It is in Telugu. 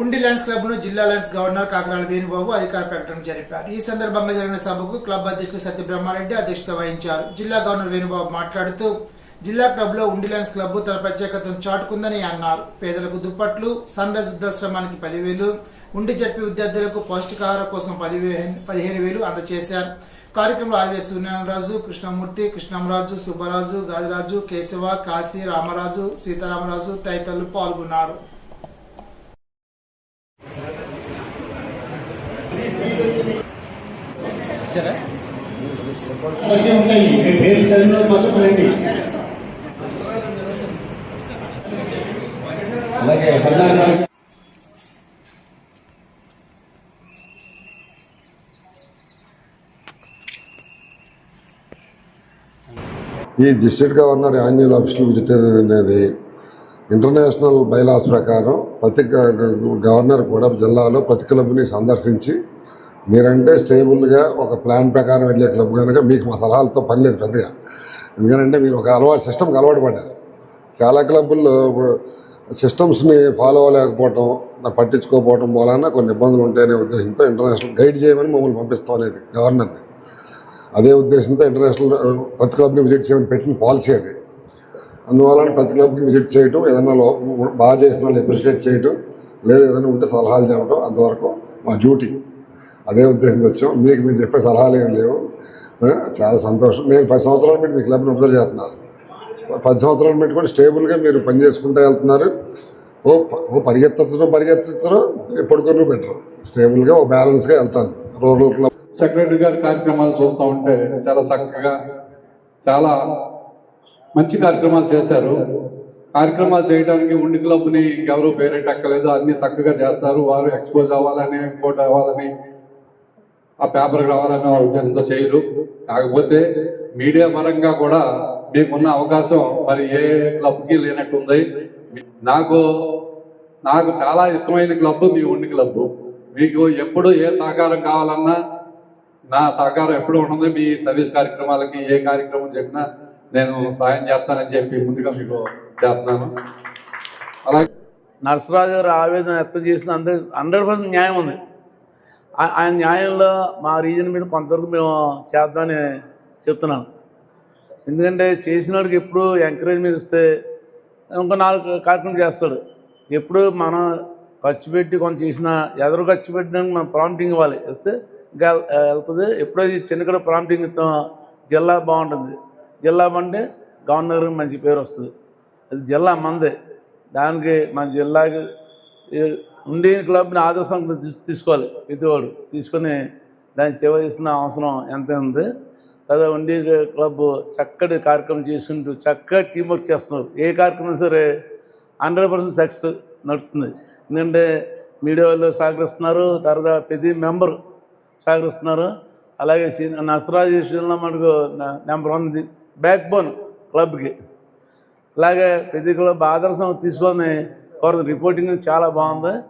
ఉండి ల్యాండ్స్ క్లబ్ను జిల్లా ల్యాండ్స్ గవర్నర్ కాకరాల వేణుబాబు అధికార ప్రకటన జరిపారు. ఈ సందర్భంగా జరిగిన సభకు క్లబ్ అధ్యక్షుడు సత్యబ్రహ్మారెడ్డి అధ్యక్షత వహించారు. జిల్లా గవర్నర్ వేణుబాబు మాట్లాడుతూ జిల్లా క్లబ్లో ఉండి ల్యాండ్స్ క్లబ్ తన ప్రత్యేకతను చాటుకుందని అన్నారు. పేదలకు దుప్పట్లు సన్ రైజ్ వృద్ధాశ్రమానికి పదివేలు ఉండి జడ్పీ విద్యార్థులకు పౌష్టికాహార కోసం పదిహేను వేలు అందజేశారు. కార్యక్రమంలో ఆర్వీఎస్ సూర్యనారాయణరాజు కృష్ణమూర్తి కృష్ణంరాజు సుబ్బరాజు గాదిరాజు కేశవ కాశీ రామరాజు సీతారామరాజు తదితరులు పాల్గొన్నారు. అలాగే ఉంటాయి పేరు చదివిన మాత్రం రండి అలాగే పద్నాలుగు ఈ district governor annual official visitor అనేది ఇంటర్నేషనల్ బైలాస్ ప్రకారం ప్రతి గవర్నర్ కూడా జిల్లాలో ప్రతి క్లబ్ని సందర్శించి మీరంటే స్టేబుల్గా ఒక ప్లాన్ ప్రకారం వెళ్ళే క్లబ్ కనుక మీకు మా సలహాలతో పని లేదు పెద్దగా. ఎందుకంటే మీరు ఒక అలవాటు సిస్టమ్కి అలవాటు పడ్డారు. చాలా క్లబ్బుల్లో ఇప్పుడు సిస్టమ్స్ని ఫాలో అవ్వలేకపోవటం పట్టించుకోకపోవటం వలన కొన్ని ఇబ్బందులు ఉంటాయనే ఉద్దేశంతో ఇంటర్నేషనల్ గైడ్ చేయమని మమ్మల్ని పంపిస్తాం అనేది గవర్నర్ని. అదే ఉద్దేశంతో ఇంటర్నేషనల్ ప్రతి క్లబ్ని విజిట్ చేయమని పెట్టిన పాలసీ అది. అందువలన ప్రతి క్లబ్కి విజిట్ చేయటం ఏదైనా బాగా చేసిన వాళ్ళు అప్రిషియేట్ చేయటం లేదా ఏదైనా ఉంటే సలహాలు చెప్పడం అంతవరకు మా డ్యూటీ. అదే ఉద్దేశంతో వచ్చాం. మీకు మీరు చెప్పే సలహాలు ఏం లేవు. చాలా సంతోషం. నేను పది సంవత్సరాల పెట్టి మీ క్లబ్ని అబ్జర్వ్ చేస్తున్నాను. పది సంవత్సరాల పెట్టుకొని కూడా స్టేబుల్గా మీరు పని చేసుకుంటూ వెళ్తున్నారు. ఓ ఓ పరిగెత్తడం పరిగెత్తడం పడుకొని పెట్టరు స్టేబుల్గా ఓ బ్యాలెన్స్గా వెళ్తాను. రూరల్ క్లబ్ సెక్రటరీ గారి కార్యక్రమాలు చూస్తూ ఉంటే చాలా చక్కగా చాలా మంచి కార్యక్రమాలు చేశారు. కార్యక్రమాలు చేయడానికి ఉండి క్లబ్ని ఇంకెవరూ పేరెట్టక్కలేదు అన్ని చక్కగా చేస్తారు. వారు ఎక్స్పోజ్ అవ్వాలని ఇంకోటి అవ్వాలని ఆ పేపర్ రావాలనే ఉద్దేశంతో చేయరు. కాకపోతే మీడియా పరంగా కూడా మీకున్న అవకాశం మరి ఏ క్లబ్కి లేనట్టుంది. నాకు నాకు చాలా ఇష్టమైన క్లబ్ మీ ఉండి క్లబ్. మీకు ఎప్పుడు ఏ సహకారం కావాలన్నా నా సహకారం ఎప్పుడు ఉంటుంది. మీ సర్వీస్ కార్యక్రమాలకి ఏ కార్యక్రమం చెప్పినా నేను సాయం చేస్తానని చెప్పి ముందుగా మీకు చేస్తున్నాను. అలాగే నరసరాజు గారు ఆవేదన వ్యక్తం చేసిన అంత హండ్రెడ్ పర్సెంట్ న్యాయం ఉంది. ఆ- ఆయన న్యాయంలో మా రీజన్ మీద కొంతవరకు మేము చేద్దామని చెప్తున్నాను. ఎందుకంటే చేసిన వాడికి ఎప్పుడు ఎంకరేజ్మెంట్ ఇస్తే ఇంకో నాలుగు కార్యక్రమం చేస్తాడు. ఎప్పుడు మనం ఖర్చు పెట్టి కొంత చేసినా ఎదురు ఖర్చు పెట్టడానికి మనం ప్రాంప్టింగ్ ఇవ్వాలి. ఇస్తే ఇంకా వెళ్తుంది. ఎప్పుడైతే చిన్నకడ ప్రాంప్టింగ్ ఇస్తాం జిల్లా బాగుంటుంది. జిల్లా అంటే గవర్నర్ మంచి పేరు వస్తుంది. అది జిల్లా మందే. దానికి మన జిల్లాకి ఉండి క్లబ్ని ఆదర్శం తీసుకోవాలి. ప్రతివాడు తీసుకొని దాన్ని చేయాల్సిన అవసరం ఎంత ఉంది. తర్వాత ఉండి క్లబ్ చక్కటి కార్యక్రమం చేసుకుంటూ చక్కగా టీం వర్క్ చేస్తున్నారు. ఏ కార్యక్రమం సరే హండ్రెడ్ పర్సెంట్ సక్సెస్ నడుస్తుంది ఎందుకంటే మీడియా వాళ్ళు సహకరిస్తున్నారు. తర్వాత ప్రతి మెంబర్ సహకరిస్తున్నారు. అలాగే సి- నసరాజ్ విషయంలో మనకు నెంబర్ వన్ బ్యాక్ బోన్ క్లబ్కి. అలాగే ప్రతి క్లబ్ ఆదర్శం తీసుకొని కోరదు. రిపోర్టింగ్ చాలా బాగుంది.